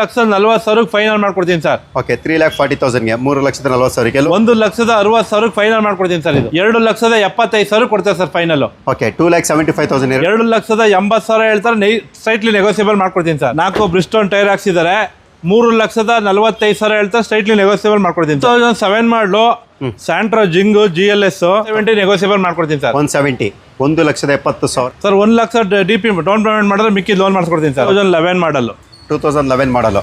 ಲಕ್ಷದ ನಲ್ವತ್ತು ಸಾವಿರಕ್ಕೆ ಫೈನಲ್ ಮಾಡ್ಕೊಡ್ತೀನಿ sir. Okay three lakh forty ತೌಸಂಡ್ಗೆ ಮೂರು ಲಕ್ಷದ ನಲ್ವತ್ತು ಸಾವಿರಕ್ಕೆ ಒಂದು ಲಕ್ಷದ ಅರವತ್ತು ಸಾವಿರಕ್ಕೆ ಫೈನಲ್ ಮಾಡ್ಕೊಡ್ತೀನಿ ಸರ್ ಇದು. ಎರಡು ಲಕ್ಷದ ಎಪ್ಪತ್ತೈದು ಸಾವಿರ ಕೊಡ್ತಾರೆ sir final okay two lakh seventy five thousand ಎರಡು ಲಕ್ಷದ ಎಂಬತ್ತು ಸಾವಿರ ಹೇಳ್ತಾರೆ ನೈ ಸ್ಟ್ರೈಟ್ಲಿ ನೆಗೋಸಿಯಬಲ್ ಮಾಡ್ಕೊಡ್ತೀನಿ ಸರ್. ನಾಲ್ಕು ಬ್ರಿಸ್ಟೋನ್ ಟೈರ್ ಹಾಕ್ಸಿದ್ದಾರೆ. ಮೂರು ಲಕ್ಷದ ನಲವತ್ತೈದು ಸಾವಿರ ಹೇಳ್ತಾರೆ ಸ್ಟ್ರೈಟ್ಲಿ ನೆಗೋಸಿಯಬಲ್ ಮಾಡ್ಕೊಡ್ತೀನಿ ಟೂ ತೌಸಂಡ್ ಸೆವೆನ್ ಮಾಡಲು Santro Xing G L S seventy negotiable ಮಾಡ್ಕೊಡ್ತೀನಿ ಸರ್. ಒನ್ ಸೆವೆಂಟಿ ಒಂದು ಲಕ್ಷದ ಎಪ್ಪತ್ತು ಸಾವಿರ. ಸರ್ ಒಂದು ಲಕ್ಷ ಡಿ ಪಿ ಡೌನ್ ಪೇಮೆಂಟ್ ಮಾಡಿದ್ರೆ ಮಿಕ್ಕಿ ಲೋನ್ ಮಾಡ್ಕೊಡ್ತೀನಿ ಸರ್. ತೌಸಂಡ್ ಲೆವೆನ್ ಮಾಡಲು ಟೂ ತೌಸಂಡ್ ಲೆವೆನ್ ಮಾಡಲ್ಲ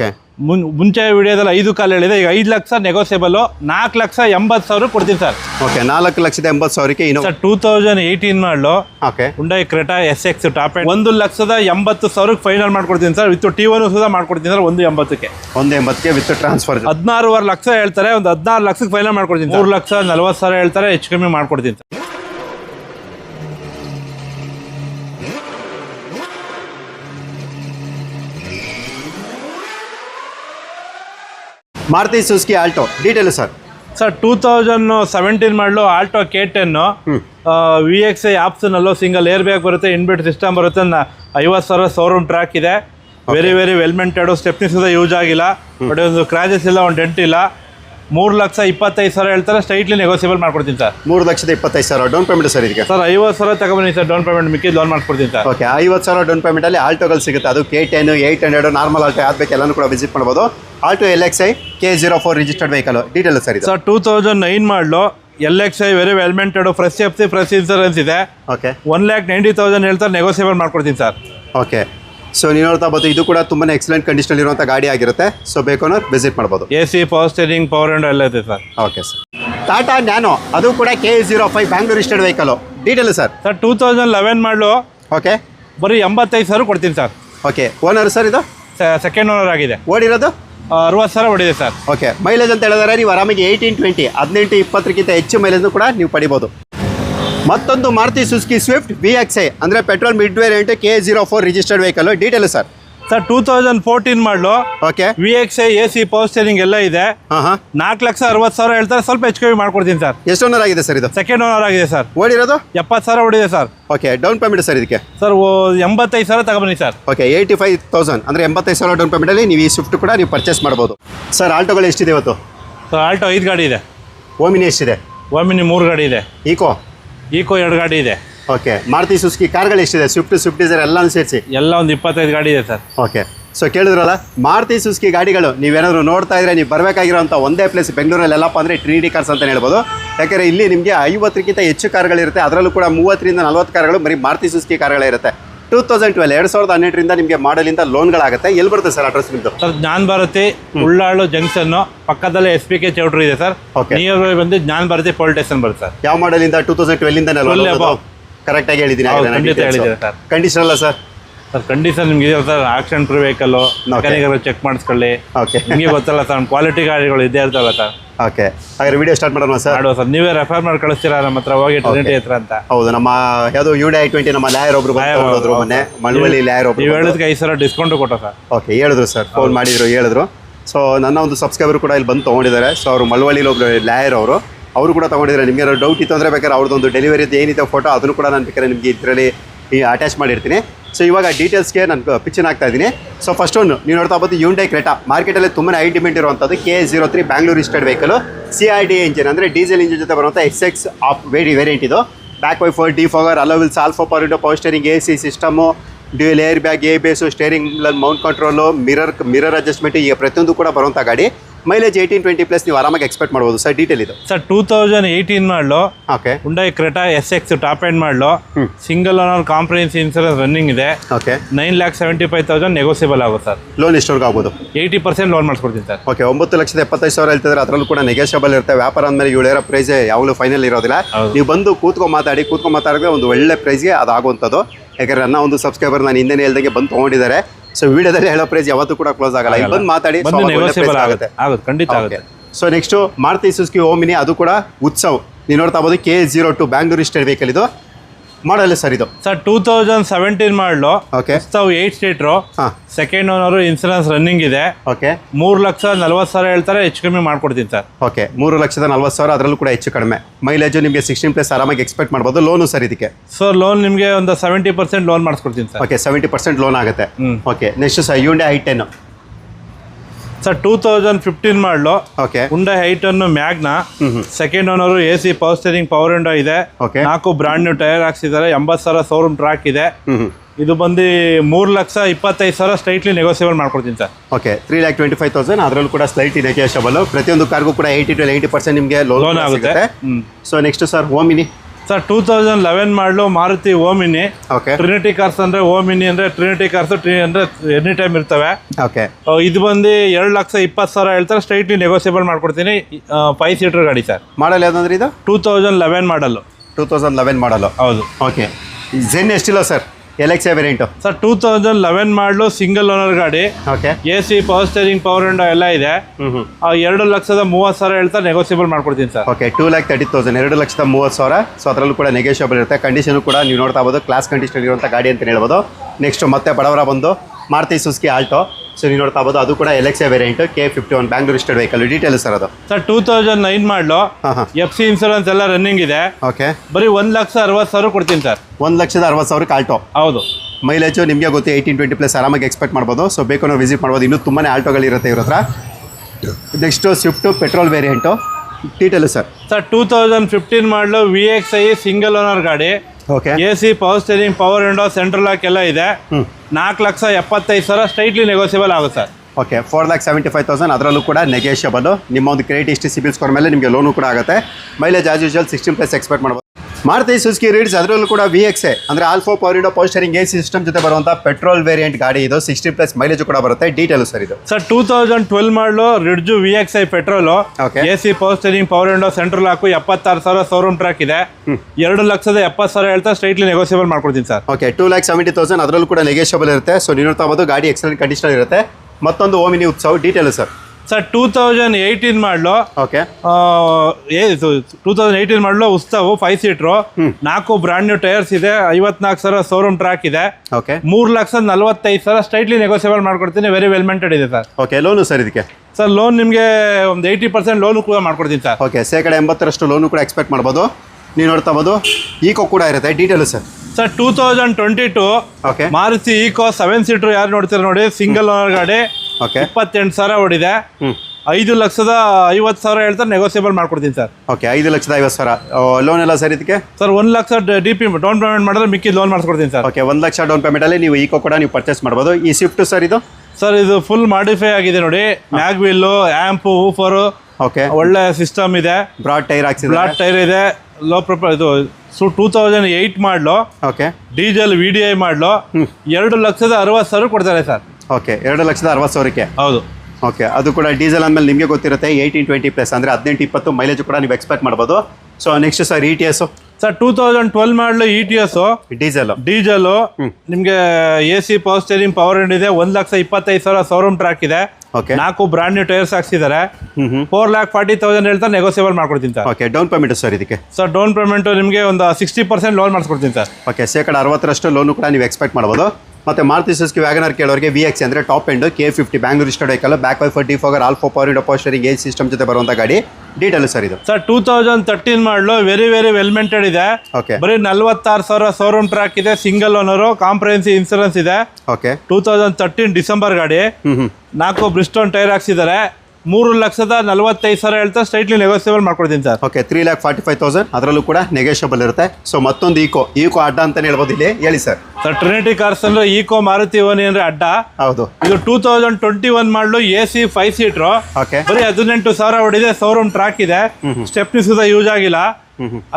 ಮುನ್ ಮುಂಚೆ ವಿಡಿಯೋದಲ್ಲಿ ಐದು ಕಾಲು ಹೇಳಿದೆ. ಈಗ ಐದು ಲಕ್ಷ ನೆಗೋಸಿಯಬಲ್ ನಾಲ್ಕು ಲಕ್ಷ ಎಂಬತ್ತು ಸಾವಿರ ಕೊಡ್ತೀನಿ ಸರ್. ಓಕೆ ನಾಲ್ಕು ಲಕ್ಷದ ಎಂಬತ್ತು ಸಾವಿರಕ್ಕೆ ಇನ್ನು ಸರ್ ಟೂ ತೌಸಂಡ್ ಏಯ್ಟೀನ್ ಮಾಡಲು okay Hyundai Creta S X top end ಒಂದು ಲಕ್ಷದ ಎಂಬತ್ತು ಸಾವಿರಕ್ಕೆ ಫೈನಲ್ ಮಾಡ್ಕೊಡ್ತೀನಿ ಸರ್. ವಿತ್ ಟಿ ಒನ್ ಸುಧಾ ಮಾಡ್ಕೊಡ್ತೀನಿ ಸರ್ ಒಂದು ಎಂಬತ್ತಕ್ಕೆ. ಒಂದು ಎಂಬತ್ತಿಗೆ ವಿತ್ ಟ್ರಾನ್ಸ್ಫರ್ ಹದಿನಾರುವರೆ ಲಕ್ಷ ಹೇಳ್ತಾರೆ ಒಂದು ಹದಿನಾರು ಲಕ್ಷಕ್ಕೆ ಫೈನಲ್ ಮಾಡ್ಕೊಡ್ತೀನಿ ಮೂರು ಲಕ್ಷ ನಲ್ವತ್ತು ಸಾವಿರ ಹೇಳ್ತಾರೆ ಹೆಚ್ಚು ಕಮ್ಮಿ ಮಾಡ್ಕೊಡ್ತೀನಿ sir. Maruti Suzuki Alto detail sir. Sir two thousand seventeen ಮಾಡಲು Alto K ten V X I ಆಪ್ಷನಲ್ಲೂ single air bag ಬರುತ್ತೆ ಇನ್ಬಿಟ್ ಸಿಸ್ಟಮ್ ಬರುತ್ತೆ ಐವತ್ತು ಸಾವಿರ ಶೋರೂಮ್ ಟ್ರ್ಯಾಕ್ ಇದೆ. Very very well maintained stepney stepneys use ಆಗಿಲ್ಲ. ಬಟ್ ಒಂದು scratches ಇಲ್ಲ ಒಂದು ಡೆಂಟ್ ಇಲ್ಲ. ಮೂರು ಲಕ್ಷ ಇಪ್ಪತ್ತೈದು ಸಾವಿರ ಹೇಳ್ತಾರೆ ಸ್ಟ್ರೈಟ್ಲಿ ನೆಗೋಸಿಯಬಲ್ ಮಾಡ್ಕೊಡ್ತೀನಿ ಸರ್. ಮೂರು ಲಕ್ಷದ ಇಪ್ಪತ್ತೈದು ಸಾವಿರ ಡೌನ್ ಪೇಮೆಂಟ್ ಸರ್ ಇದಕ್ಕೆ? ಸರ್ ಐವತ್ತು ಸಾವಿರ ತಗೊಂಬನ್ನಿ ಸರ್ ಡೌನ್ ಪೇಮೆಂಟ್ ಮಿಕ್ಕಿ ಲೋನ್ ಮಾಡ್ಕೊಡ್ತೀನಿ ಸರ್. ಓಕೆ ಐವತ್ತು ಸಾವಿರ ಡೌನ್ ಪೇಮೆಂಟಲ್ಲಿ ಆಲ್ಟೋಗಳು ಸಿಗುತ್ತೆ. ಅದು K ten eight hundred normal Alto ಯಾವ್ದು ಬೇಕು ಎಲ್ಲನೂ ಕೂಡ ವಿಸಿಟ್ ಮಾಡ್ಬೋದು. Alto L X I K zero four registered vehicle detail sir ಇದು. ಸರ್ ಟೂ ತೌಸಂಡ್ ನೈನ್ ಮಾಡಲು L X I very well maintained fresh F C fresh insurance ಇದೆ. Okay one lakh ninety thousand ಹೇಳ್ತಾರೆ negotiable ಮಾಡ್ಕೊಡ್ತೀನಿ sir. Okay so ನೀವು ನೋಡ್ತಾ ಬರ್ಬೋದು ಇದು ಕೂಡ ತುಂಬಾ ಎಕ್ಸಲೆಂಟ್ ಕಂಡೀಷನ್ ಇರುವಂಥ ಗಾಡಿ ಆಗಿರುತ್ತೆ. ಸೊ ಬೇಕು ಅನ್ನೋರು ವಿಸಿಟ್ ಮಾಡ್ಬೋದು. A C power steering power and ಎಲ್ಲ ಇದೆ sir. Okay sir Tata Nano ಅದು ಕೂಡ K zero five Bangalore registered vehicle detail sir sir two thousand eleven ಮಾಡಲು. ಓಕೆ ಬರೀ ಎಂಬತ್ತೈದು ಸಾವಿರ ಕೊಡ್ತೀನಿ ಸರ್. ಓಕೆ ಓನರ್ ಸರ್ ಇದು? ಸೆಕೆಂಡ್ ಓನರ್ ಆಗಿದೆ. ಓಡಿರೋದು? ಅರವತ್ತು ಸಾವಿರ ಓಡಿದೆ ಸರ್. ಓಕೆ ಮೈಲೇಜ್ ಅಂತ ಹೇಳಿದ್ರೆ ನೀವು ಆರಾಮಾಗಿ ಏಯ್ಟೀನ್ ಟ್ವೆಂಟಿ ಹದಿನೆಂಟು ಇಪ್ಪತ್ತಕ್ಕಿಂತ ಹೆಚ್ಚು ಮೈಲೇಜ್ನು ಕೂಡ ನೀವು ಪಡಿಬೋದು. ಮತ್ತೊಂದು Maruti Suzuki Swift V X I ಅಂದರೆ petrol mid variant K zero four registered vehicle detail sir. Sir two thousand fourteen model okay V X I A C power steering ಎಲ್ಲ ಇದೆ. ಹಾಂ ಹಾಂ. ನಾಲ್ಕು ಲಕ್ಷ ಅರವತ್ತು ಸಾವಿರ ಹೇಳ್ತಾರೆ ಸ್ವಲ್ಪ ಹೆಚ್ಚು ಕಮ್ಮಿ ಮಾಡ್ಕೊಡ್ತೀನಿ ಸರ್. ಎಷ್ಟು ಓನರ್ ಆಗಿದೆ ಸರ್ ಇದು? ಸೆಕೆಂಡ್ ಓನರ್ ಆಗಿದೆ ಸರ್. ಓಡಿರೋದು? ಎಪ್ಪತ್ತು ಸಾವಿರ ಓಡಿದೆ sir. Okay down payment sir ಇದಕ್ಕೆ? ಸರ್ ಎಂಬತ್ತೈದು ಸಾವಿರ ತಗೊಬನ್ನಿ sir. Okay eighty five thousand ಅಂದರೆ ಎಂಬತ್ತೈದು ಸಾವಿರ ಡೌನ್ ಪೇಮೆಂಟಲ್ಲಿ ನೀವು ಈ ಸ್ವಿಫ್ಟ್ ಕೂಡ ನೀವು ಪರ್ಚೇಸ್ ಮಾಡ್ಬೋದು. ಸರ್ ಆಲ್ಟೋಗಳು ಎಷ್ಟಿದೆ ಇವತ್ತು? ಸರ್ ಆಲ್ಟೋ ಐದು ಗಾಡಿ ಇದೆ. ಓಮಿನಿ ಎಷ್ಟಿದೆ? ಓಮಿನಿ ಮೂರು ಗಾಡಿ ಇದೆ. ಈಕೋ ಈಕೋ ಎರಡು ಗಾಡಿ ಇದೆ. ಓಕೆ ಮಾರುತಿ ಸುಸ್ಕಿ ಕಾರ್ಗಳು ಎಷ್ಟಿದೆ? ಸ್ವಿಫ್ಟ್ ಸ್ವಿಫ್ಟ್ ಡಿಸೈರ್ ಎಲ್ಲನೂ ಸೇರಿಸಿ. ಎಲ್ಲ ಒಂದು ಇಪ್ಪತ್ತೈದು ಗಾಡಿ ಇದೆ ಸರ್. ಓಕೆ ಸೊ ಕೇಳಿದ್ರಲ್ಲ ಮಾರುತಿ ಸುಸ್ಕಿ ಗಾಡಿಗಳು ನೀವೇನಾದ್ರು ನೋಡ್ತಾ ಇದ್ರೆ ನೀವು ಬರಬೇಕಾಗಿರೋಂಥ ಒಂದೇ ಪ್ಲೇಸ್ ಬೆಂಗಳೂರಲ್ಲಿ ಎಲ್ಲಪ್ಪ ಅಂದರೆ ಟ್ರಿನಿಟಿ ಕಾರ್ಸ್ ಅಂತ ಹೇಳ್ಬೋದು. ಯಾಕಂದರೆ ಇಲ್ಲಿ ನಿಮಗೆ ಐವತ್ತಕ್ಕಿಂತ ಹೆಚ್ಚು ಕಾರ್ಗಳಿರುತ್ತೆ. ಅದರಲ್ಲೂ ಕೂಡ ಮೂವತ್ತರಿಂದ ನಲ್ವತ್ತು ಕಾರ್ಗಳು ಬರೀ ಮಾರುತಿ ಸುಸ್ಕಿ ಕಾರ್ಗಳೇ ಇರುತ್ತೆ. ಟೂ ತೌಸಂಡ್ ಟ್ವೆಲ್ ಎರಡ್ ಸಾವಿರದ ಹನ್ನೆರಡರಿಂದ ನಿಮಗೆ ಮಾಡಲಿಂದ ಲೋನ್ಗಳಾಗುತ್ತೆ. ಎಲ್ಲಿ ಬರುತ್ತೆ ಸರ್ ಅಡ್ರೆಸ್ ನಿಮ್ಮದು ಸರ್ ಜ್ಞಾನ ಭಾರತಿ ಉಳ್ಳಾಳು ಜಂಕ್ಷನ್ ಪಕ್ಕದಲ್ಲೇ ಎಸ್ ಪಿ ಕೆ ಚೌಟ್ರಿ ಇದೆ ಸರ್. ನಿಯರ್ ಬೈ ಬಂದು ಜ್ಞಾನ ಭಾರತಿ ಪೊಲೀಸ್ ಸ್ಟೇಷನ್ ಬರುತ್ತೆ ಸರ್. ಯಾವ ಮಾಡಲಿಂದ ಟೂ ತೌಸಂಡ್ ಟ್ವೆಲ್ ಇಂದ ಕರೆಕ್ಟ್ ಕರೆಕ್ಟಾಗಿ ಹೇಳಿದ್ದೀನಿ. ಕಂಡೀಷನ್ ಅಲ್ಲ ಸರ್? ಸರ್ ಕಂಡೀಷನ್ ನಿಮ್ಗೆ ಇದೆ ಸರ್ ಆಕ್ಷನ್ ಪ್ರೂ ವೆಹಿಕಲ್ ಮೆಕ್ಯಾನಿಕಲ್ ಚೆಕ್ ಮಾಡಿಸ್ಕೊಳ್ಳಿ. ಓಕೆ ನಿಮಗೆ ಗೊತ್ತಲ್ಲ ಸರ್ ಕ್ವಾಲಿಟಿ ಗಾಡಿಗಳು ಇದ್ದೇ ಇರ್ತಲ್ಲ ಸರ್. ಓಕೆ ಹಾಗಾದ್ರೆ ವಿಡಿಯೋ ಸ್ಟಾರ್ಟ್ ಮಾಡೋಣ ಸರ್? ಮಾಡುವ ಸರ್ ನೀವೇ ರೆಫರ್ ಮಾಡಿ ಕಳಿಸ್ತೀರಾ? ನಮ್ಮ ಹತ್ರ ಹೋಗಿ ಟ್ರಿನಿಟಿ ಹತ್ರ ಅಂತ. ಹೌದು ನಮ್ಮ ಯಾವುದು ಯು ಐ ಟ್ವೆಂಟಿ ನಮ್ಮ ಲಾಯರ್ ಒಬ್ರು ಹೋದ್ರು. ಮೊನ್ನೆ. ಮಳವಳ್ಳಿ ಲಾಯರ್ ನೀವು ಹೇಳಿದ್ರೆ ಹೇಳಿದ್ಕೆ ಐದು ಸಾವಿರ ಡಿಸ್ಕೌಂಟ್ ಕೊಟ್ಟ ಸರ್. ಓಕೆ ಹೇಳಿದ್ರು ಸರ್ ಫೋನ್ ಮಾಡಿದ್ರು ಹೇಳಿದ್ರು. ಸೊ ನನ್ನ ಒಂದು ಸಬ್ಸ್ಕ್ರೈಬರ್ ಕೂಡ ಇಲ್ಲಿ ಬಂದು ತೊಗೊಂಡಿದ್ದಾರೆ. ಸೊ ಅವರು ಮಳವಳ್ಳಿಲಿ ಒಬ್ರು ಲಾಯರ್ ಅವರು. ಅವರು ಕೂಡ ತೊಗೊಂಡಿದ್ದಾರೆ. ನಿಮಗೆ ಡೌಟ್ ಇತ್ತು ಅಂದರೆ ಬೇಕಾದ್ರೆ ಅವ್ರದ್ದೊಂದು ಡೆಲಿವರಿದು ಏನಿದೆ ಫೋಟೋ ಅದನ್ನು ಕೂಡ ನಾನು ಬೇಕಾದ್ರೆ ನಿಮಗೆ ಇದರಲ್ಲಿ ಅಟ್ಯಾಚ್ ಮಾಡಿರ್ತೀನಿ. ಸೊ ಇವಾಗ ಡೀಟೇಲ್ಸ್ಗೆ ನಾನು ಪಿಚ್ಚನ್ ಆಗ್ತಾ ಇದ್ದೀನಿ. ಸೊ ಫಸ್ಟ್ ಒಂದು ನೀವು ನೋಡ್ತಾ ಹೋಗ್ಬೋದು ಯೂಂಡೈ ಕ್ರೆಟಾ ಮಾರ್ಕೆಟಲ್ಲಿ ತುಂಬಾ ಹೈ ಡಿಮೆಂಟ್ ಇರುವಂಥದ್ದು K zero three Bangalore state vehicle C I D engine ಅಂದರೆ ಡೀಸೆಲ್ ಇಂಜಿನ್ ಜೊತೆ ಬರುವಂಥ ಎಸ್ ಎಕ್ಸ್ ಆಫ್ ವೇರಿ ವೇರಿಯಂಟ್ ಇದು. Back wiper defogger alloy wheels all four power window power steering A C system dual air bag ABS steering mount control mirror mirror adjustment ಈಗ ಪ್ರತಿಯೊಂದು ಕೂಡ ಬರುವಂಥ ಗಾಡಿ. ಮೈಲೇಜ್ ಏಯ್ಟೀನ್ ಟ್ವೆಂಟಿ ಪ್ಲಸ್ ನೀವು ಆರಾಮಾಗಿ expect ಮಾಡ್ಬೋದು. ಸರ್ ಡೀಟೇಲ್ ಇದು. Sir two thousand eighteen model okay Hyundai Creta S X top end model single owner comprehensive insurance running ಇದೆ. Okay nine lakh seventy five thousand negotiable ಆಗುತ್ತೆ sir loan ಎಷ್ಟವರೆಗೂ ಆಗ್ಬೋದು? Eighty percent loan ಮಾಡಿಸ್ಕೊಡ್ತೀನಿ sir okay ಒಂಬತ್ತು ಲಕ್ಷದ ಎಪ್ಪತ್ತೈದು ಸಾವಿರ ಹೇಳ್ತಿದ್ರೆ ಅದರಲ್ಲೂ ಕೂಡ ನೆಗೆಷಬಲ್ ಇರುತ್ತೆ. ವ್ಯಾಪಾರ ಅಂದಮೇಲೆ ಏಳೇರ ಪ್ರೈಸ್ ಯಾವಾಗಲೂ ಫೈನಲ್ ಇರೋದಿಲ್ಲ. ನೀವು ಬಂದು ಕೂತ್ಕೊಂಡು ಮಾತಾಡಿ ಕೂತ್ಕೊಂಡು ಮಾತಾಡಿದ್ರೆ ಒಂದು ಒಳ್ಳೆ ಪ್ರೈಸ್ಗೆ ಅದು ಆಗುವಂಥದ್ದು ಯಾಕಂದರೆ ನನ್ನ ಒಂದು ಸಬ್ಸ್ಕ್ರೈಬರ್ ನಾನು ಹಿಂದೆ ಹೇಳ್ದಂಗೆ ಬಂದು ತೊಗೊಂಡಿದ್ದಾರೆ. ಸೊ ವಿಡಿಯೋದಲ್ಲಿ ಹೇಳೋ ಪ್ರೈಸ್ ಯಾವತ್ತೂ ಕೂಡ ಕ್ಲೋಸ್ ಆಗಲ್ಲ. ಇಲ್ಲಿ ಬಂದು ಮಾತಾಡಿ ಬಂದು ಆಗುತ್ತೆ. ಆಗುತ್ತೆ. ಖಂಡಿತ ಆಗುತ್ತೆ. So next Maruti Suzuki Omni ಅದು ಕೂಡ ಉತ್ಸವ್. ನೀವು ನೋಡ್ತಾ ಬೋದು K zero two Bangalore state vehicle ಇದು. ಮಾಡಲ್ಲ ಸರ್ ಇದು? Sir two thousand seventeen model. Okay ತಾವು eight seater second owner insurance running ಇದೆ. ಓಕೆ ಮೂರು ಲಕ್ಷ ನಲ್ವತ್ತು ಸಾವಿರ ಹೇಳ್ತಾರೆ ಹೆಚ್ಚು ಕಮ್ಮಿ ಮಾಡ್ಕೊಡ್ತೀನಿ ಸರ್. ಓಕೆ ಮೂರು ಲಕ್ಷದ ನಲ್ವತ್ತು ಸಾವಿರ ಅದರಲ್ಲೂ ಕೂಡ ಹೆಚ್ಚು ಕಡಿಮೆ. ಮೈಲೇಜು ನಿಮಗೆ ಸಿಕ್ಸ್ಟೀನ್ ಪ್ಲಸ್ ಆರಾಮಾಗಿ ಎಕ್ಸ್ಪೆಕ್ಟ್ ಮಾಡ್ಬೋದು. ಲೋನು ಸರ್ ಇದಕ್ಕೆ? ಸರ್ ಲೋನ್ ನಿಮಗೆ ಒಂದು seventy percent loan ಮಾಡಿಸ್ಕೊಡ್ತೀನಿ sir. Okay seventy percent loan ಆಗುತ್ತೆ. Okay next sir Hyundai I ten sir two thousand fifteen model. Okay Hyundai height ಅನ್ನು Magna. Second owner A C power steering power window ಇದೆ okay ನಾಲ್ಕು brand new tyre ಹಾಕ್ಸಿದ್ದಾರೆ. ಎಂಬತ್ತು ಸಾವಿರ showroom track ಇದೆ. ಇದು ಬಂದು ಮೂರು ಲಕ್ಷ ಇಪ್ಪತ್ತೈದು ಸಾವಿರ ಸ್ಟ್ರೈಟ್ಲಿ ನೆಗೋಸಿಯೇಬಲ್ ಮಾಡ್ಕೊಡ್ತೀನಿ sir. Okay three lakh twenty five thousand ಅದರಲ್ಲೂ ಕೂಡ ಸ್ಲೈಟ್ ಇದೆ ಕೇಶಬಲ್ ಪ್ರತಿಯೊಂದು ಕಾರ್ಗೂ ಕೂಡ ಏಯ್ಟಿ ಟು ಏಯ್ಟಿ ಪರ್ಸೆಂಟ್ ನಿಮಗೆ ಲೋನ್ ಆಗುತ್ತೆ. So next sir Omni sir two thousand eleven model Maruti Omni. Trinity cars ಅಂದ್ರೆ ಓಮಿನಿ ಅಂದ್ರೆ ಟ್ರಿನಿಟಿ ಕಾರ್ಸ್ ಅಂದ್ರೆ ಅಂದರೆ ಎನಿ ಟೈಮ್ ಇರ್ತವೆ ಇದು ಬಂದು ಎರಡು ಲಕ್ಷ ಇಪ್ಪತ್ತು ಸಾವಿರ ಹೇಳ್ತಾರೆ ಸ್ಟ್ರೈಟ್ಲಿ ನೆಗೋಸಿಯಬಲ್ ಮಾಡ್ಕೊಡ್ತೀನಿ. ಫೈವ್ ಸೀಟರ್ ಗಾಡಿ ಸರ್. ಮಾಡಲ್ ಯಾವ್ದಂದ್ರೆ ಇದು? Two thousand eleven model two thousand eleven model ಹೌದು. Okay Zen ಎಷ್ಟಿಲ್ಲ sir? L X variant sir two thousand eleven model single owner ಗಾಡಿ. Okay A C power steering power window ಎಲ್ಲ ಇದೆ. ಆ, ಎರಡು ಲಕ್ಷದ ಮೂವತ್ತು ಸಾವಿರ ಹೇಳ್ತಾ ನೆಗೋಸಿಯಬಲ್ ಮಾಡ್ಕೊಡ್ತೀನಿ sir okay two lakh thirty thousand ಎರಡು ಲಕ್ಷದ ಮೂವತ್ತು ಸಾವಿರ. ಸೊ ಅದರಲ್ಲೂ ಕೂಡ ನೆಗೋಸಿಯಬಲ್ ಇರುತ್ತೆ. ಕಂಡೀಷನ್ ಕೂಡ ನೀವು ನೋಡ್ತಾ ಹೋಗೋದು ಕ್ಲಾಸ್ ಕಂಡೀಷನ್ ಇರುವಂಥ ಗಾಡಿ ಅಂತ ಹೇಳ್ಬೋದು. ನೆಕ್ಸ್ಟ್ ಮತ್ತೆ ಬಡವರ ಬಂದು ಮಾರುತಿ ಸುಸ್ಕಿ ಆಲ್ಟೋ. ಸೊ ನೀವು ನೋಡ್ತಾ ಬೋದು ಅದು ಕೂಡ L X variant K fifty one Bangalore state vehicle detail sir ಅದು? Sir two thousand nine model. F C insurance ಎಲ್ಲ ರನ್ನಿಂಗ್ ಇದೆ. ಓಕೆ ಬರೀ ಒಂದು ಲಕ್ಷ ಅರವತ್ತು ಸಾವಿರ ಕೊಡ್ತೀನಿ ಸರ್. ಒಂದು ಲಕ್ಷದ ಅರವತ್ತು ಸಾವಿರಕ್ಕೆ ಆಲ್ಟೋ. ಹೌದು. ಮೈಲೇಜು ನಿಮಗೆ ಗೊತ್ತು ಏಯ್ಟೀನ್ ಟ್ವೆಂಟಿ ಪ್ಲಸ್ ಆರಾಮಾಗಿ ಎಕ್ಸ್ಪೆಕ್ಟ್ ಮಾಡ್ಬೋದು. ಸೊ ಬೇಕು ನಾವು ವಿಸಿಟ್ ಮಾಡ್ಬೋದು. ಇನ್ನೂ ತುಂಬಾ ಆಲ್ಟೋಗಳಿರುತ್ತೆ ಇವ್ರ ಹತ್ರ. Next Swift petrol variant detail sir? Sir two thousand fifteen model V X I single owner ಗಾಡಿ. A C power steering power window central lock ಎಲ್ಲ ಇದೆ. ನಾಲ್ಕು ಲಕ್ಷ ಎಪ್ಪತ್ತೈದು ಸಾವಿರ ಸ್ಟ್ರೈಟ್ಲಿ ನೆಗೋಸಿಯಬಲ್ ಆಗುತ್ತೆ sir. Okay four lakh seventy five thousand ಅದರಲ್ಲೂ ಕೂಡ ನೆಗೆಷಿಯಬಲ್ ನಿಮ್ಮ ಒಂದು ಕ್ರೆಡಿಟ್ ಹಿಸ್ಟ್ರಿ ಸಿಬಿಲ್ ಸ್ಕೋರ್ ಮೇಲೆ ನಿಮಗೆ ಲೋನು ಕೂಡ ಆಗುತ್ತೆ. Mileage as usual sixteen plus expect ಮಾಡ್ಬೋದು. ಮಾರುತಿ ಸುಸ್ಕಿ ರೀಡ್ಸ್ ಅದರಲ್ಲೂ ಕೂಡ ವಿ ಎಕ್ಸ್ ಎ ಅಂದರೆ ಆಲ್ಫೋ ಪವರಿಡೋ ಪೋಸ್ಟರಿಂಗ್ ಎ ಸಿಸ್ಟಮ್ ಜೊತೆ ಬರುವಂಥ ಪೆಟ್ರೋಲ್ ವೇರಿಯಂಟ್ ಗಾಡಿ ಇದು. ಸಿಕ್ಸ್ಟಿ ಪ್ಲಸ್ ಮೈಲೇಜ್ ಕೂಡ ಬರುತ್ತೆ. ಡೀಟೇಲ್ ಸರ್ ಇದು. Sir two thousand twelve model Ritz V X I petrol. A C power steering steering power window central ಹಾಕು ಎಪ್ಪತ್ತಾರು ಸಾವಿರ ಶೋರೂಮ್ ಟ್ರ್ಯಾಕ್ ಇದೆ. ಎರಡು ಲಕ್ಷದ ಎಪ್ಪತ್ತು ಸಾವಿರ ಹೇಳ್ತಾ ಸ್ಟ್ರೈಟ್ಲಿ ನೆಗೋಸಿಯಬಲ್ ಮಾಡ್ಕೊಡ್ತೀನಿ sir. Okay two lakh seventy thousand ಅದರಲ್ಲೂ ಕೂಡ ನೆಗೋಸಿಯಬಲ್ ಇರುತ್ತೆ. ಸೊ ನೀವು ತಗೋದು ಗಾಡಿ ಎಕ್ಸಲೆಂಟ್ ಕಂಡೀಷನ್ ಇರುತ್ತೆ. ಮತ್ತೊಂದು ಓಮಿನಿ ಉತ್ಸವ detail sir. Sir two thousand eighteen model okay two thousand eighteen model ಉತ್ಸವ ಫೈವ್ ಸೀಟ್ರು ನಾಲ್ಕು ಬ್ರಾಂಡ್ ನ್ಯೂ ಟೈರ್ಸ್ ಇದೆ ಐವತ್ನಾಲ್ಕು ಸಾವಿರ ಶೋರೂಮ್ ಟ್ರ್ಯಾಕ್ ಇದೆ. ಓಕೆ ಮೂರು ಲಕ್ಷದ ನಲವತ್ತೈದು ಸಾವಿರ ಸ್ಟ್ರೈಟ್ಲಿ ನೆಗೋಸಿಯಬಲ್ ಮಾಡ್ಕೊಡ್ತೀನಿ ವೆರಿ ವೆಲ್ ಮೆಂಟೆಡ್ ಇದೆ ಸರ್. ಓಕೆ ಲೋನು ಸರ್ ಇದಕ್ಕೆ? ಸರ್ ಲೋನ್ ನಿಮಗೆ ಒಂದು ಏಯ್ಟಿ ಪರ್ಸೆಂಟ್ ಲೋನು ಕೂಡ ಮಾಡ್ಕೊಡ್ತೀನಿ ಸರ್. ಓಕೆ ಶೇಕಡ ಎಂಬತ್ತರಷ್ಟು ಲೋನು ಕೂಡ ಎಕ್ಸ್ಪೆಕ್ಟ್ ಮಾಡ್ಬೋದು. ನೀವು ನೋಡ್ತಾ ಹೋಗೋದು ಈಕೋ ಕೂಡ ಇರುತ್ತೆ detail sir. Sir two thousand twenty two okay Maruti Eeco seven seater ಯಾರು ನೋಡ್ತೀರ ನೋಡಿ ಸಿಂಗಲ್ ಓನರ್ ಗಾಡಿ. ಓಕೆ ಇಪ್ಪತ್ತೆಂಟು ಸಾವಿರ ಹೊಡಿದೆ ಐದು ಲಕ್ಷದ ಐವತ್ತು ಸಾವಿರ ಹೇಳ್ತಾರೆ ನೆಗೋಸಿಯಬಲ್ ಮಾಡ್ಕೊಡ್ತೀನಿ ಸರ್. ಓಕೆ ಐದು ಲಕ್ಷದ ಐವತ್ತು ಸಾವಿರ. ಲೋನ್ ಎಲ್ಲ ಸರ್ ಇದಕ್ಕೆ? ಸರ್ ಒಂದು ಲಕ್ಷ ಡಿ ಪಿ ಡೌನ್ ಪೇಮೆಂಟ್ ಮಾಡಿದ್ರೆ ಮಿಕ್ಕಿ ಲೋನ್ ಮಾಡಿಸ್ಕೊಡ್ತೀನಿ ಸರ್. ಓಕೆ ಒಂದು ಲಕ್ಷ ಡೌನ್ ಪೇಮೆಂಟಲ್ಲಿ ನೀವು ಈಕೋ ಕೂಡ ನೀವು ಪರ್ಚೇಸ್ ಮಾಡ್ಬೋದು. ಈ ಸ್ವಿಫ್ಟ್ ಸರ್ ಇದು? ಸರ್ ಇದು ಫುಲ್ ಮಾಡಿಫೈ ಆಗಿದೆ ನೋಡಿ. Mag wheel amp woofer okay ಒಳ್ಳೆ ಸಿಸ್ಟಮ್ ಇದೆ. ಬ್ರಾಡ್ ಟೈರ್ ಹಾಕ್ಸಿದೆ ಬ್ರಾಡ್ ಟೈರ್ ಇದೆ. ಲೋ ಪ್ರೊಪ ಇದು so two thousand eight model. Okay diesel V D I model. ಎರಡು ಲಕ್ಷದ ಅರವತ್ತು ಸಾವಿರ ಕೊಡ್ತಾರೆ ಸರ್. ಓಕೆ ಎರಡು ಲಕ್ಷದ ಅರವತ್ತು ಸಾವಿರಕ್ಕೆ? ಹೌದು. ಓಕೆ ಅದು ಕೂಡ ಡೀಸೆಲ್ ಅಂದಮೇಲೆ ನಿಮಗೆ ಗೊತ್ತಿರುತ್ತೆ ಏಯ್ಟೀನ್ ಟ್ವೆಂಟಿ ಪ್ಲಸ್ ಅಂದರೆ ಹದಿನೆಂಟು ಇಪ್ಪತ್ತು ಮೈಲೇಜ್ ಕೂಡ ನೀವು ಎಕ್ಸ್ಪೆಕ್ಟ್ ಮಾಡ್ಬೋದು. So next sir Etios sir two thousand twelve model Etios diesel diesel ನಿಮಗೆ A C power steering power end ಇದೆ ಒಂದು ಲಕ್ಷ ಇಪ್ಪತ್ತೈದು ಸಾವಿರ ಶೋರೂಮ್ ಟ್ರ್ಯಾಕ್ ಇದೆ. ಓಕೆ ನಾಲ್ಕು ಬ್ರಾಂಡ್ ನ್ಯೂ ಟೈರ್ಸ್ ಹಾಕ್ಸಿದ್ದಾರೆ. ಫೋರ್ ಲ್ಯಾಕ್ ಫಾರ್ಟಿ ತೌಸಂಡ್ ಹೇಳ್ತಾ ನೆಗೋಸಿಯಬಲ್ ಮಾಡ್ಕೊಡ್ತೀನಿ sir. Okay down payment sir ಇದಕ್ಕೆ? ಸರ್ ಡೌನ್ ಪೇಮೆಂಟು ನಿಮಗೆ ಒಂದು ಸಿಕ್ಸ್ಟಿ ಪರ್ಸೆಂಟ್ ಲೋನ್ ಮಾಡಿಸ್ಕೊಡ್ತೀನಿ ಸರ್. ಓಕೆ ಶೇಕಡ ಅರವತ್ತರಷ್ಟು ಲೋನು ಕೂಡ ನೀವು ಎಕ್ಸ್ಪೆಕ್ಟ್ ಮಾಡ್ಬೋದು. ಮತ್ತು ಮಾರುತಿ ಸುಸ್ಕಿ ವ್ಯಾಗನರ್ ಕೇಳೋರಿಗೆ ವಿ ಎಕ್ಸ್ ಅಂದರೆ top end K fifty Bangalore state vehicle back wiper defogger all four power window power steering A C system ಜೊತೆ ಬರುವಂಥ ಗಾಡಿ. ಡೀಟೇಲ್ ಸರ್ ಇದು. Sir two thousand thirteen model very very well maintained ಇದೆ. Okay ಬರೀ ನಲ್ವತ್ತಾರು ಸಾವಿರ showroom track ಇದೆ single owner comprehensive insurance ಇದೆ. Okay two thousand thirteen December ಗಾಡಿ. ನಾಲ್ಕು ಬ್ರಿಸ್ಟೋನ್ ಟೈರ್ ಹಾಕ್ಸಿದ್ದಾರೆ. ಮೂರು ಲಕ್ಷದ ನಲವತ್ತೈದು ಸಾವಿರ ಹೇಳ್ತಾ ಸ್ಟ್ರೈಟ್ಲಿ ನೆಗೋಸಿಯಬಲ್ ಮಾಡ್ಕೊಡ್ತೀನಿ sir. Okay three lakh forty five thousand ಅದರಲ್ಲೂ ಕೂಡ ನೆಗೋಷಿಯಬಲ್ ಇರುತ್ತೆ. ಸೊ ಮತ್ತೊಂದು ಈಕೋ ಈಕೋ ಅಡ್ಡ ಅಂತಲೇ ಹೇಳ್ಬೋದು ಇಲ್ಲಿ. ಹೇಳಿ ಸರ್ ಸರ್ ಟ್ರಿನಿಟಿ ಕಾರ್ಸ್ ಅಂದ್ರೆ ಈಕೋ ಮಾರುತಿ ಓನಿ ಅಂದ್ರೆ ಅಡ್ಡ. ಹೌದು. ಇದು two thousand twenty one model A C five seater okay ಬರೀ ಹದಿನೆಂಟು ಸಾವಿರ ಹೊಡಿದೆ ಶೋರೂಮ್ ಟ್ರ್ಯಾಕ್ ಇದೆ. ಸ್ಟೆಪ್ನಿ ಸುದ ಯೂಸ್ ಆಗಿಲ್ಲ.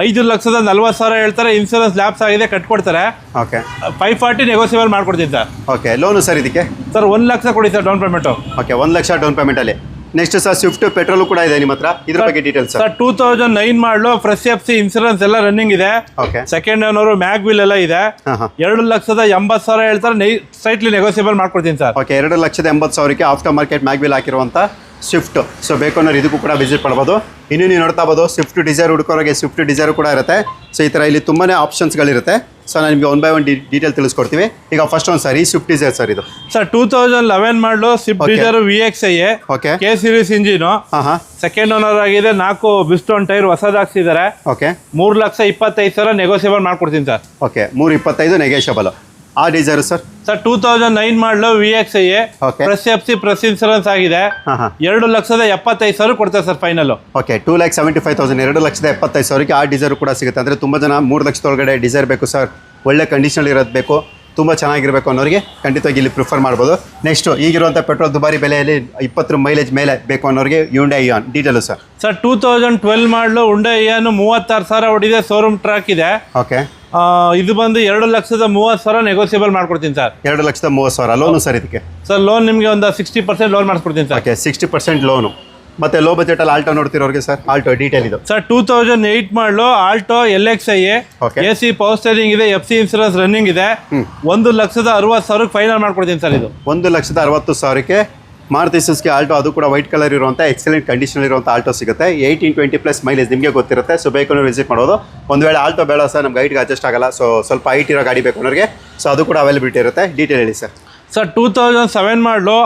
ಐದು ಲಕ್ಷದ ನಲ್ವತ್ತು ಸಾವಿರ ಹೇಳ್ತಾರೆ ಇನ್ಸೂರೆನ್ಸ್ ಲ್ಯಾಪ್ಸ್ ಆಗಿದೆ ಕಟ್ಕೊಡ್ತಾರೆ. ಓಕೆ ಫೈವ್ ಫಾರ್ಟಿ ನೆಗೋಸಿಯಬಲ್ ಮಾಡ್ಕೊಡ್ತೀನಿ ಸರ್. ಓಕೆ ಲೋನು ಸರ್ ಇದಕ್ಕೆ? ಸರ್ ಒಂದು ಲಕ್ಷ ಕೊಡಿ ಸರ್ ಡೌನ್ ಪೇಮೆಂಟು ಓಕೆ ಒಂದು ಲಕ್ಷ ಡೌನ್ ಪೇಮೆಂಟಲ್ಲಿ ನೆಕ್ಸ್ಟ್ ಸರ್ ಸ್ವಿಫ್ಟ್ ಪೆಟ್ರೋಲ್ ಕೂಡ ಇದೆ ನಿಮ್ಮ ಹತ್ರ. ಇದ್ರ ಬಗ್ಗೆ details sir two thousand nine model fresh F C insurance ಎಲ್ಲ ರನ್ನಿಂಗ್ ಇದೆ. ಓಕೆ ಸೆಕೆಂಡ್ ಅವರು ಮ್ಯಾಗ್ ಬಿಲ್ ಎಲ್ಲ ಇದೆ. ಎರಡು ಲಕ್ಷದ ಎಂಬತ್ತು ಸಾವಿರ ಹೇಳ್ತಾರೆ ಸೈಟ್ಲಿ ನೆಗೋಸಿಯಬಲ್ ಮಾಡ್ಕೊಡ್ತೀನಿ ಸರ್ ಓಕೆ ಎರಡು ಲಕ್ಷದ ಎಂಬತ್ತು ಸಾವಿರಕ್ಕೆ ಆಫ್ಟರ್ ಮಾರ್ಕೆಟ್ ಮ್ಯಾಗ್ವಿಲ್ ಹಾಕಿರುವಂಥ ಸ್ವಿಫ್ಟ್ ಸೊ ಬೇಕು ಅನ್ನೋರು ಇದಕ್ಕೂ ಕೂಡ ವಿಸಿಟ್ ಮಾಡ್ಬೋದು. ಇನ್ನು ನೀವು ನೋಡ್ತಾ ಬೋದು ಸ್ವಿಫ್ಟ್ ಡಿಸೈರ್ ಹುಡುಕೋರಿಗೆ ಸ್ವಿಫ್ಟ್ ಡಿಸೈರ್ ಕೂಡ ಇರುತ್ತೆ. ಸೊ ಈ ಥರ ಇಲ್ಲಿ ತುಂಬಾ ಆಪ್ಷನ್ಸ್ಗಳಿರುತ್ತೆ ಸೊ ನಾನು ನಿಮಗೆ ಒನ್ ಬೈ ಒನ್ ಡೀಟೇಲ್ ತಿಳಿಸ್ಕೊಡ್ತೀವಿ ಈಗ ಫಸ್ಟ್ ಒಂದು ಸರ್ ಈ ಸ್ವಿಫ್ಟ್ ಡಿಸೈರ್ ಸರ್ ಇದು. Sir two thousand eleven model Swift. Dzire V X I okay K series engine second owner ಆಗಿದೆ ನಾಲ್ಕು ಬಿಸ್ಟೋನ್ ಟೈರ್ ಹೊಸದು ಹಾಕ್ಸಿದ್ದಾರೆ ಓಕೆ ಮೂರು ಲಕ್ಷ ಇಪ್ಪತ್ತೈದು ಸಾವಿರ ನೆಗೋಸಿಯಬಲ್ ಮಾಡ್ಕೊಡ್ತೀನಿ ಸರ್. ಓಕೆ ಮೂರು ಇಪ್ಪತ್ತೈದು ನೆಗೆಷಬಲ್ ಆ Dzire sir sir two thousand nine model V X Okay. Fresh F C fresh insurance ಆಗಿದೆ. ಎರಡು ಲಕ್ಷದ ಎಪ್ಪತ್ತೈದು ಸಾವಿರ ಕೊಡ್ತಾರೆ sir final okay two lakh seventy five thousand ಎರಡು ಲಕ್ಷದ ಎಪ್ಪತ್ತೈದು ಸಾವಿರಕ್ಕೆ ಆ ಡೀಸರ್ ಕೂಡ ಸಿಗುತ್ತೆ. ಅಂದರೆ ತುಂಬ ಜನ ಮೂರು ಲಕ್ಷದೊಳಗಡೆ ಡೀಸರ್ ಬೇಕು ಸರ್ ಒಳ್ಳೆ ಕಂಡೀಷನ್ ಇರೋದು ಬೇಕು. ತುಂಬ ಚೆನ್ನಾಗಿರಬೇಕು ಅನ್ನೋರಿಗೆ ಖಂಡಿತವಾಗಿ ಇಲ್ಲಿ ಪ್ರಿಫರ್ ಮಾಡ್ಬೋದು. ನೆಕ್ಸ್ಟು ಈಗಿರುವಂಥ ಪೆಟ್ರೋಲ್ ದುಬಾರಿ ಬೆಲೆಯಲ್ಲಿ ಇಪ್ಪತ್ತರ ಮೈಲೇಜ್ ಮೇಲೆ ಬೇಕು ಅನ್ನೋರಿಗೆ Hyundai Eon detail sir sir two thousand twelve model Hyundai Eon ಮೂವತ್ತಾರು ಸಾವಿರ ಹೊಡಿದೆ ಶೋರೂಮ್ ಟ್ರ್ಯಾಕ್ ಇದೆ. ಓಕೆ ಇದು ಬಂದು ಎರಡು ಲಕ್ಷದ ಮೂವತ್ತು ಸಾವಿರ ನೆಗೋಸಿಯಬಲ್ ಮಾಡ್ಕೊಡ್ತೀನಿ ಸರ್. ಎರಡು ಲಕ್ಷದ ಮೂವತ್ತು ಸಾವಿರ ಲೋನು ಸರ್ ಇದಕ್ಕೆ? ಸರ್ ಲೋನ್ ನಿಮಗೆ ಒಂದು sixty percent loan ಮಾಡಿಸ್ಕೊಡ್ತೀನಿ sir. Okay sixty percent loan ಮತ್ತು ಲೋ ಬಜೆಟಲ್ಲಿ ಆಲ್ಟೋ ನೋಡ್ತಿರೋರಿಗೆ ಸರ್? ಆಲ್ಟೋ ಡೀಟೇಲ್ ಇದು. Sir two thousand eight model Alto L X I. A C power steering ಇದೆ ಎಫ್ ಸಿ ಇನ್ಸೂರೆನ್ಸ್ ರನ್ನಿಂಗ್ ಇದೆ. ಒಂದು ಲಕ್ಷದ ಅರವತ್ತು ಸಾವಿರಕ್ಕೆ ಫೈನಲ್ ಮಾಡ್ಕೊಡ್ತೀನಿ ಸರ್ ಇದು. ಒಂದು ಲಕ್ಷದ ಅರವತ್ತು ಸಾವಿರಕ್ಕೆ ಮಾರುತಿ ಸುಸ್ಕಿ ಆಲ್ಟೋ ಅದು ಕೂಡ ವೈಟ್ ಕಲರ್ ಇರುವಂಥ ಎಕ್ಸಲೆಂಟ್ ಕಂಡೀಷನ್ ಇರುವಂಥ ಆಲ್ಟೋ ಸಿಗುತ್ತೆ. ಏಯ್ಟೀನ್ ಟ್ವೆಂಟಿ ಪ್ಲಸ್ ಮೈಲೇಜ್ ನಿಮಗೆ ಗೊತ್ತಿರುತ್ತೆ. ಸೊ ಬೇಕು ವಿಸಿಟ್ ಮಾಡೋದು ಒಂದು ವೇಳೆ ಆಲ್ಟೋ ಬೇಡ ಸರ್ ನಮ್ಮ ಗೈಡ್ಗೆ ಅಡ್ಜಸ್ಟ್ ಆಗಲ್ಲ. ಸೊ ಸ್ವಲ್ಪ ಹೈಟ್ ಇರೋ ಗಾಡಿ ಬೇಕು ಅನ್ನೋರಿಗೆ. ಸೊ ಅದು ಕೂಡ ಅವೈಲಬಿಲಿಟಿ ಇರುತ್ತೆ. ಡೀಟೇಲ್ ಹೇಳಿ sir. Sir two thousand seven model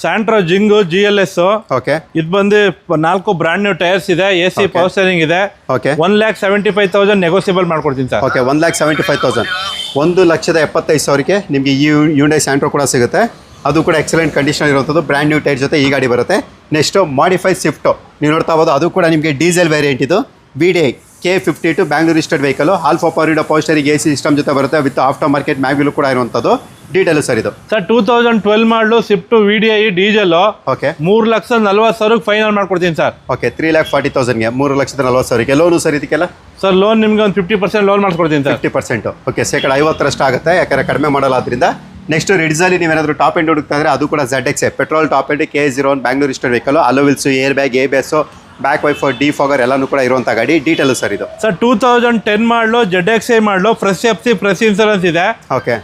Santro Xing G L S okay ಇದು ಬಂದು ನಾಲ್ಕು ಬ್ರಾಂಡ್ ನ್ಯೂ ಟೈರ್ಸ್ ಇದೆ. ಎ ಸಿ ಪವರ್ ಸ್ಟೇರಿಂಗ್ ಇದೆ. Okay one lakh seventy five thousand negotiable ಮಾಡ್ಕೊಡ್ತೀನಿ sir. Okay one lakh seventy five thousand ಒಂದು ಲಕ್ಷದ ಎಪ್ಪತ್ತೈದು ಸಾವಿರಕ್ಕೆ ನಿಮಗೆ ಈ ಯೂಂಡೈ ಸ್ಯಾಂಟ್ರೋ ಕೂಡ ಸಿಗುತ್ತೆ. ಅದು ಕೂಡ ಎಕ್ಸಲೆಂಟ್ ಕಂಡೀಷನ್ ಇರುವಂಥದ್ದು. ಬ್ರ್ಯಾಂಡ್ ನ್ಯೂ ಟೈರ್ ಜೊತೆ ಈ ಗಾಡಿ ಬರುತ್ತೆ. ನೆಕ್ಸ್ಟು ಮಾಡಿಫೈ ಸ್ವಿಫ್ಟು ನೀವು ನೋಡ್ತಾ ಹೋಗೋದು ಅದು ಕೂಡ ನಿಮಗೆ ಡೀಸೆಲ್ ವೇರಿಯಂಟ್ ಇದು. B D I K fifty two Bangalore registered vehicle alpha ಪಾರಿಡೋ ಪೋಸ್ಟರಿಗೆ ಎ ಸಿ ಸಿಸ್ಟಮ್ ಜೊತೆ ಬರುತ್ತೆ with after market mag wheel ಕೂಡ ಇರುವಂಥದ್ದು. ಡೀಟೇಲ್ ಸರ್ ಇದು. Sir two thousand twelve model Swift V D I diesel okay ಮೂರು ಲಕ್ಷ ನಲ್ವತ್ತು ಸಾವಿರಕ್ಕೆ ಫೈನಲ್ ಮಾಡ್ಕೊಡ್ತೀನಿ sir okay three lakh forty ತೌಸಂಡ್ಗೆ ಮೂರು ಲಕ್ಷದ ನಲ್ವತ್ತು ಸಾವಿರಕ್ಕೆ. ಲೋನು ಸರ್ ಇದಕ್ಕೆಲ್ಲ? ಸರ್ ಲೋನ್ ನಿಮಗೆ ಒಂದು ಫಿಫ್ಟಿ ಪರ್ಸೆಂಟ್ ಲೋನ್ ಮಾಡ್ಕೊಡ್ತೀನಿ ಸರ್ ಫಿಫ್ಟಿ ಪರ್ಸೆಂಟು ಓಕೆ ಶೇಕಡ ಐವತ್ತರಷ್ಟು ಆಗುತ್ತೆ. ಯಾಕಂದರೆ ಕಡಿಮೆ ಮಾಡಲ್ಲ ಅದರಿಂದ ನೆಕ್ಸ್ಟ್ ರಿಡ್ಸಲ್ಲಿ ನೀವೇನಾದರೂ ಟಾಪ್ ಎಂಡ್ ಹುಡುಕ್ತಾ ಇದ್ರೆ ಅದು ಕೂಡ Z X petrol top end K zero one Bangalore ಇಸ್ಟರ್ vehicle alloy wheels air bag A B S back wiper D fogger ಎಲ್ಲನೂ ಕೂಡ ಇರುವಂಥ ಗಾಡಿ. ಡೀಟೇಲು ಸರ್ ಇದು? Sir two thousand ten model Z X I model fresh F C fresh insurance ಇದೆ. Okay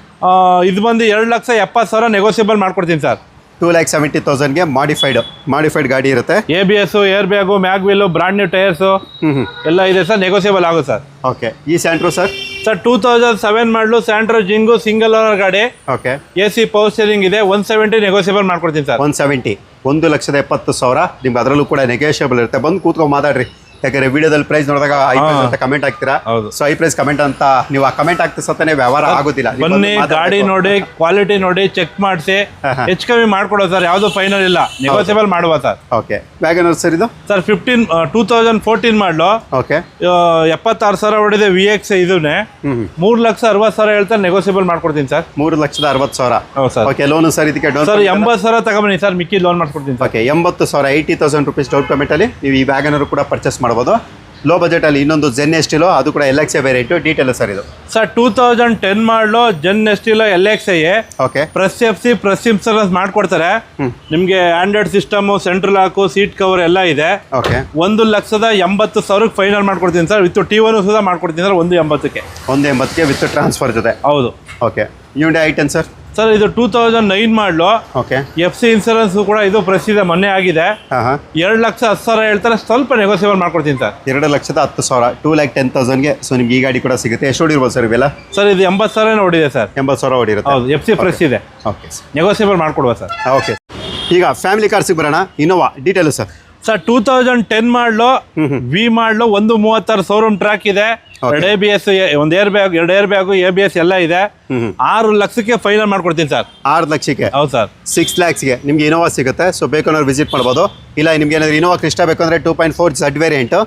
ಇದು ಬಂದು ಎರಡು ಲಕ್ಷ ಎಪ್ಪತ್ತು ಸಾವಿರ ನೆಗೋಸಿಯಬಲ್ ಮಾಡ್ಕೊಡ್ತೀನಿ ಸರ್ ಟೂ ಲ್ಯಾಕ್ ಸೆವೆಂಟಿ ತೌಸಂಡ್ಗೆ ಮಾಡಿಫೈಡ್ ಮಾಡಿಫೈಡ್ ಗಾಡಿ ಇರುತ್ತೆ. A B S air bag mag wheel brand new tyres ಹ್ಞೂ ಹ್ಞೂ ಎಲ್ಲ ಇದೆ ಸರ್ ನೆಗೋಸಿಯಬಲ್ ಆಗುತ್ತೆ ಸರ್ ಓಕೆ ಈ Santro sir sir two thousand seven model Santro Xing single owner ಗಾಡಿ. Okay A C power steering ಇದೆ ಒನ್ ಸೆವೆಂಟಿ ನೆಗೋಸಿಯಬಲ್ ಮಾಡ್ಕೊಡ್ತೀನಿ sir. One seventy ಒಂದು ಲಕ್ಷದ ಎಪ್ಪತ್ತು ಸಾವಿರ. ನಿಮ್ಗೆ ಅದರಲ್ಲೂ ಕೂಡ ನೆಗೋಷಿಯಬಲ್ ಇರುತ್ತೆ. ಬಂದು ಕೂತ್ಕೊಂಡು ಮಾತಾಡ್ರಿ. ಯಾಕಂದ್ರೆ ವಿಡಿಯೋದಲ್ಲಿ ಪ್ರೈಸ್ ನೋಡಿದಾಗ ಐ ಪ್ರೈಸ್ ಅಂತ ಕಮೆಂಟ್ ಹಾಕ್ತೀರಾ? ಹೌದು. ಸೊ ಐ ಪ್ರೈಸ್ ಕಮೆಂಟ್ ಅಂತ ನೀವು ಆ ಕಮೆಂಟ್ ಹಾಕ್ತಾ ಸತ್ತನೆ ವ್ಯವಹಾರ ಆಗೋದಿಲ್ಲ. ಬನ್ನಿ ಗಾಡಿ ನೋಡಿ ಕ್ವಾಲಿಟಿ ನೋಡಿ ಚೆಕ್ ಮಾಡಿಸಿ. ಹೆಚ್ಚು ಕಮ್ಮಿ ಮಾಡ್ಕೊಡೋ ಸರ್ ಯಾವುದು ಫೈನಲ್ ಇಲ್ಲ. ನೆಗೋಸಿಯಬಲ್ ಮಾಡುವ sir okay Wagon R sir ಇದು? Sir fifteen two thousand fourteen model. Okay ಎಪ್ಪತ್ತಾರು ಸಾವಿರ ಹೊಡೆದ ವಿ ಎಕ್ಸ್ ಇದನ್ನೇ ಮೂರು ಲಕ್ಷ ಅರವತ್ತು ಸಾವಿರ ಹೇಳ್ತಾರೆ ನೆಗೋಸಿಯಬಲ್ ಮಾಡ್ಕೊಡ್ತೀನಿ ಸರ್ ಮೂರು ಲಕ್ಷದ ಅರವತ್ತು ಸಾವಿರ. ಹೌದು ಸರ್ ಓಕೆ ಲೋನ್ ಸರ್ ಇದಕ್ಕೆ ಸರ್ ಎಂಬತ್ತು ಸಾವಿರ ತಗೊಂಬನ್ನಿ ಸರ್ ಮಿಕ್ಕಿ ಲೋನ್ ಮಾಡ್ಕೊಡ್ತೀನಿ ಸರ್ ಓಕೆ ಎಂಬತ್ತು ಸಾವಿರ ಏಯ್ಟಿ ತೌಸಂಡ್ ರುಪೀಸ್ ಡೌನ್ ಪೇಮೆಂಟಲ್ಲಿ ನೀವು ಈ ವ್ಯಾಗನರು ಕೂಡ ಪರ್ಚೇಸ್ ಮಾಡ್ಬೋದು. ಲೋ ಬಜೆಟಲ್ಲಿ ಇನ್ನೊಂದು ಜೆನ್ ಎಸ್ಟಿಲೋ ಅದು ಕೂಡ L X A variant detail sir ಇದು. Sir two thousand ten model Zen Estilo L X I okay fresh F C fresh insurance ಮಾಡ್ಕೊಡ್ತಾರೆ. ನಿಮಗೆ ಆಂಡ್ರಾಯ್ಡ್ ಸಿಸ್ಟಮು ಸೆಂಟ್ರಲ್ ಹಾಕು ಸೀಟ್ ಕವರ್ ಎಲ್ಲ ಇದೆ. ಓಕೆ ಒಂದು ಲಕ್ಷದ ಎಂಬತ್ತು ಸಾವಿರಕ್ಕೆ ಫೈನಲ್ ಮಾಡ್ಕೊಡ್ತೀನಿ ಸರ್ ವಿತ್ ಟಿ ಒನ್ ಸುಧಾ ಮಾಡ್ಕೊಡ್ತೀನಿ ಸರ್ ಒಂದು ಎಂಬತ್ತಕ್ಕೆ. ಒಂದು ಎಂಬತ್ತಕ್ಕೆ ವಿತ್ ಟ್ರಾನ್ಸ್ಫರ್ ಜೊತೆ. ಹೌದು. Okay new day sir sir ಇದು two thousand nine model. Okay. F C insurance ಕೂಡ ಇದು ಪ್ರೆಸ್ ಇದೆ ಮೊನ್ನೆ ಆಗಿದೆ. ಎರಡು ಲಕ್ಷ ಹತ್ತು ಸಾವಿರ ಹೇಳ್ತಾರೆ ಸ್ವಲ್ಪ ನೆಗೋಸಿಯೇಬಲ್ ಮಾಡ್ಕೊಡ್ತೀನಿ ಸರ್. ಎರಡು ಲಕ್ಷದ ಹತ್ತು ಸಾವಿರ ಟೂ ಲ್ಯಾಕ್ ಟೆನ್ ತೌಸಂಡ್ಗೆ ಸೊ ನಿಮ್ಗೆ ಈ ಗಾಡಿ ಕೂಡ ಸಿಗುತ್ತೆ. ಎಷ್ಟು ಹೊಡಿರ್ಬೋದು ಸರ್ ಇವೆಲ್ಲ? ಸರ್ ಇದು ಎಂಬತ್ತು ಸಾವಿರ ಹೊಡಿದೆ ಸರ್. ಎಂಬತ್ತು ಸಾವಿರ ಹೊಡಿರುತ್ತೆ ಹೌದು ಎಫ್ ಸಿ ಪ್ರೆಸ್ ಇದೆ ಓಕೆ ನೆಗೋಸಿಯಬಲ್ ಮಾಡ್ಕೊಡುವ ಸರ್. ಓಕೆ ಈಗ ಫ್ಯಾಮಿಲಿ ಕಾರ್ಸಿಗೆ ಬರೋಣ. Innova detail sir. Sir two thousand ten model V model ಒಂದು ಮೂವತ್ತಾರು ಶೋರೂಮ್ ಟ್ರ್ಯಾಕ್ ಇದೆ. ಎರಡು ಎ ಬಿ ಎಸ್ ಒಂದ್ ಏರ್ ಬ್ಯಾಗ್ ಎರಡು air bag A B S ಎಲ್ಲ ಇದೆ. ಆರು ಲಕ್ಷಕ್ಕೆ ಫೈನಲ್ ಮಾಡ್ಕೊಡ್ತೀನಿ ಸರ್ ಆರು ಲಕ್ಷಕ್ಕೆ? ಹೌದು ಸರ್ ಸಿಕ್ಸ್ ಲ್ಯಾಕ್ಸ್ಗೆ ನಿಮ್ಗೆ ಇನೋವಾ ಸಿಗುತ್ತೆ ಸೊ ಬೇಕನ್ನೋರು ವಿಸಿಟ್ ಮಾಡ್ಬೋದು. ಇಲ್ಲ ನಿಮ್ಗೆ ಏನಾದ್ರು ಇನೋವಾ ಕ್ರಿಸ್ಟಾ ಬೇಕಂದ್ರೆ two point four Z variant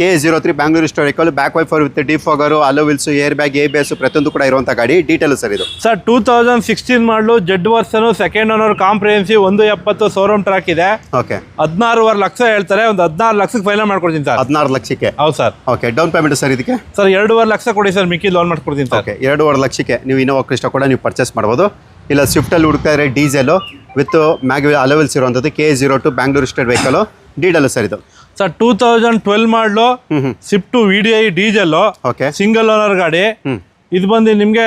K zero three Bangalore ಸ್ಟೋರಿಕಲ್ back wiper with D fogger alloy wheels air bag A B S ಪ್ರತಿಯೊಂದು ಕೂಡ ಇರುವಂಥ ಗಾಡಿ. ಡೀಟೇಲ್ ಸರ್ ಇದು. Sir two thousand sixteen model Z version second owner comprehensive ಒಂದು ಎಪ್ಪತ್ತು showroom track ಇದೆ. Okay ಹದಿನಾರೂವರೆ ಲಕ್ಷ ಹೇಳ್ತಾರೆ ಒಂದು ಹದಿನಾರು ಲಕ್ಷಕ್ಕೆ ಫೈನಲ್ ಮಾಡ್ಕೊಡ್ತೀನಿ ಸರ್ ಹದಿನಾರು ಲಕ್ಷಕ್ಕೆ? ಹೌದು sir okay down payment sir ಇದಕ್ಕೆ? ಸರ್ ಎರಡೂವರೆ ಲಕ್ಷ ಕೊಡಿ ಸರ್ ಮಿಕ್ಕಿ ಲೋನ್ ಮಾಡ್ಕೊಡ್ತೀನಿ ಸರ್ ಓಕೆ ಎರಡೂವರೆ ಲಕ್ಷಕ್ಕೆ ನೀವು ಇನೋವಾ ಕ್ರಿಸ್ಟ ಕೂಡ ನೀವು ಪರ್ಚೇಸ್ ಮಾಡ್ಬೋದು. ಇಲ್ಲ ಸ್ವಿಫ್ಟಲ್ಲಿ ಹುಡುಕ್ತಾ ಇದ್ರೆ ಡೀಸೆಲು ವಿತ್ ಮ್ಯಾಗ್ ಅಲೋವೆಲ್ಸ್ ಇರುವಂಥದ್ದು K zero two Bangalore state vehicle detail sir ಇದು. Sir two thousand twelve model Swift V D I diesel okay single owner ಗಾಡಿ. ಇದು ಬಂದು ನಿಮಗೆ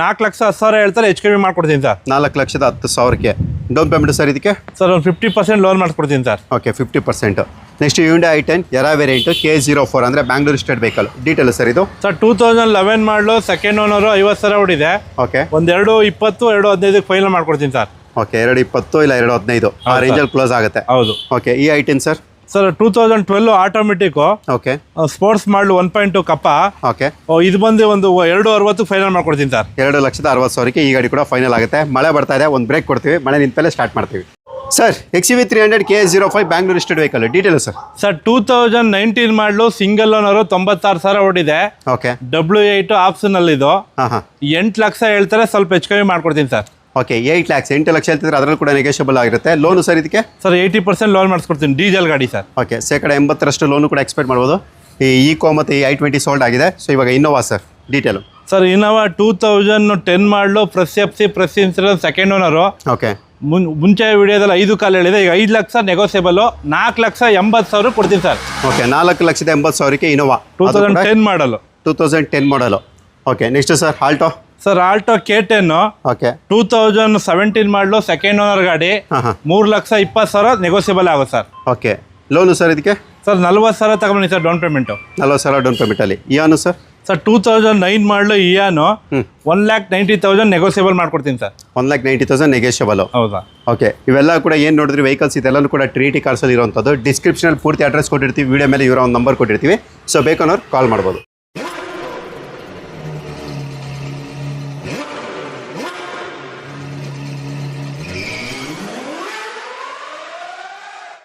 ನಾಲ್ಕು ಲಕ್ಷ ಹತ್ತು ಸಾವಿರ ಹೇಳ್ತಾರೆ ಹೆಚ್ಚು ಕಮ್ಮಿ ಮಾಡ್ಕೊಡ್ತೀನಿ ಸರ್ ನಾಲ್ಕು ಲಕ್ಷದ ಹತ್ತು ಸಾವಿರಕ್ಕೆ. ಡೌನ್ ಪೇಮೆಂಟ್ ಸರ್ ಇದಕ್ಕೆ? ಸರ್ ಒಂದು fifty percent loan ಮಾಡಿಸ್ಕೊಡ್ತೀನಿ sir okay fifty percent next Hyundai I ten Era variant K zero four ಅಂದರೆ Bangalore state vehicle detail sir ಇದು? Sir two thousand eleven model second owner ಐವತ್ತು ಸಾವಿರ ಹೊಡಿದೆ okay ಒಂದೆರಡು ಇಪ್ಪತ್ತು ಎರಡು ಹದಿನೈದಕ್ಕೆ ಫೈನಲ್ ಮಾಡ್ಕೊಡ್ತೀನಿ ಸರ್ ಓಕೆ ಎರಡು ಇಪ್ಪತ್ತು ಇಲ್ಲ ಎರಡು ಹದಿನೈದು. ಆ ರೇಂಜಲ್ಲಿ ಕ್ಲೋಸ್ ಆಗುತ್ತೆ. ಹೌದು. ಓಕೆ ಈ I ten sir sir two thousand twelve automatic okay sports model one point two ಕಪ್ಪ ಓಕೆ ಓ, ಇದು ಬಂದು ಒಂದು ಎರಡು ಅರವತ್ತು ಫೈನಲ್ ಮಾಡ್ಕೊಡ್ತೀನಿ ಸರ್ ಎರಡು ಲಕ್ಷದ ಅರವತ್ತು ಸಾವಿರಕ್ಕೆ ಈ ಗಾಡಿ ಕೂಡ ಫೈನಲ್ ಆಗುತ್ತೆ. ಮಳೆ ಬರ್ತಾ ಇದೆ ಒಂದು ಬ್ರೇಕ್ ಕೊಡ್ತೀವಿ. ಮಳೆ ನಿಂತ ಮೇಲೆ ಸ್ಟಾರ್ಟ್ ಮಾಡ್ತೀವಿ sir X V three hundred K zero five Bangalore state vehicle detail sir sir two thousand nineteen model single owner ತೊಂಬತ್ತಾರು ಸಾವಿರ ಓಡಿದೆ. ಓಕೆ ಡಬ್ಲ್ಯೂ ಏಯ್ಟು ಆಪ್ಷನ್ ಅಲ್ಲಿ ಇದು ಎಂಟು ಲಕ್ಷ ಹೇಳ್ತಾರೆ ಸ್ವಲ್ಪ ಹೆಚ್ಚು ಕಮ್ಮಿ ಮಾಡ್ಕೊಡ್ತೀನಿ ಸರ್ ಓಕೆ ಏಯ್ಟ್ ಲ್ಯಾಕ್ಸ್ ಎಂಟು ಲಕ್ಷ ಹೇಳ್ತಿದ್ರೆ ಅದರಲ್ಲಿ ಕೂಡ ನೆಗೋಷಿಯಬಲ್ ಆಗಿರುತ್ತೆ. ಲೋನು ಸರ್ ಇದಕ್ಕೆ? ಸರ್ ಏಯ್ಟಿ ಪರ್ಸೆಂಟ್ ಲೋನ್ ಮಾಡಿಸ್ಕೊಡ್ತೀನಿ ಡೀಸೆಲ್ ಗಾಡಿ ಸರ್ ಓಕೆ ಶೇಕಡ ಎಂಬತ್ತರಷ್ಟು ಲೋನು ಕೂಡ ಎಕ್ಸ್ಪೆಕ್ಟ್ ಮಾಡ್ಬೋದು. ಈ ಈಕೋ ಮತ್ತು ಈ ಐ ಟ್ವೆಂಟಿ ಸೋಲ್ಡ್ ಆಗಿದೆ. ಸೊ ಇವಾಗ Innova sir detail sir Innova two thousand ten model fresh F C fresh insurance second owner okay ಮುನ್ ಮುಂಚೆ ವಿಡಿಯೋದಲ್ಲಿ ಐದು ಕಾಲು ಹೇಳಿದೆ. ಈಗ ಐದು ಲಕ್ಷ ನೆಗೋಸಿಯಬಲು ನಾಲ್ಕು ಲಕ್ಷ ಎಂಬತ್ತು ಸಾವಿರ ಕೊಡ್ತೀನಿ ಸರ್ ಓಕೆ ನಾಲ್ಕು ಲಕ್ಷದ ಎಂಬತ್ತು ಸಾವಿರಕ್ಕೆ Innova two thousand ten model. Two thousand ten model okay next sir Alto sir Alto K okay. Two thousand seventeen model second owner ಗಾಡಿ ಮೂರು ಲಕ್ಷ ಇಪ್ಪತ್ತು ಸಾವಿರ ನೆಗೋಸಿಯಬಲ್ ಆಗುತ್ತೆ ಸರ್. ಓಕೆ. ಲೋನು ಸರ್ ಇದಕ್ಕೆ? ಸರ್ ನಲ್ವತ್ತು ಸಾವಿರ ತಗೊಂಡಿ ಸರ್ ಡೌನ್ ಪೇಮೆಂಟು ನಲ್ವತ್ತು ಸಾವಿರ down ಪೇಮೆಂಟಲ್ಲಿ Eon sir? Sir two thousand nine model Eon one lakh ninety thousand negotiable ಮಾಡ್ಕೊಡ್ತೀನಿ sir. One lakh ninety thousand negotiable ಹೌದಾ? ಓಕೆ. ಇವೆಲ್ಲ ಕೂಡ ಏನು ನೋಡಿದ್ರಿ ವೆಹಿಕಲ್ಸ್ ಇದೆಲ್ಲನೂ ಕೂಡ ಟ್ರೀಟಿ ಕಾರ್ಸಲ್ಲಿ ಇರುವಂಥದ್ದು ಡಿಸ್ಕ್ರಿಪ್ಷನಲ್ಲಿ ಪೂರ್ತಿ ಅಡ್ರೆಸ್ ಕೊಟ್ಟಿರ್ತೀವಿ ವಿಡಿಯೋ ಮೇಲೆ ಇವರ ಒಂದು ನಂಬರ್ ಕೊಟ್ಟಿರ್ತೀವಿ. ಸೊ ಬೇಕನ್ನೋರು ಕಾಲ್ ಮಾಡ್ಬೋದು.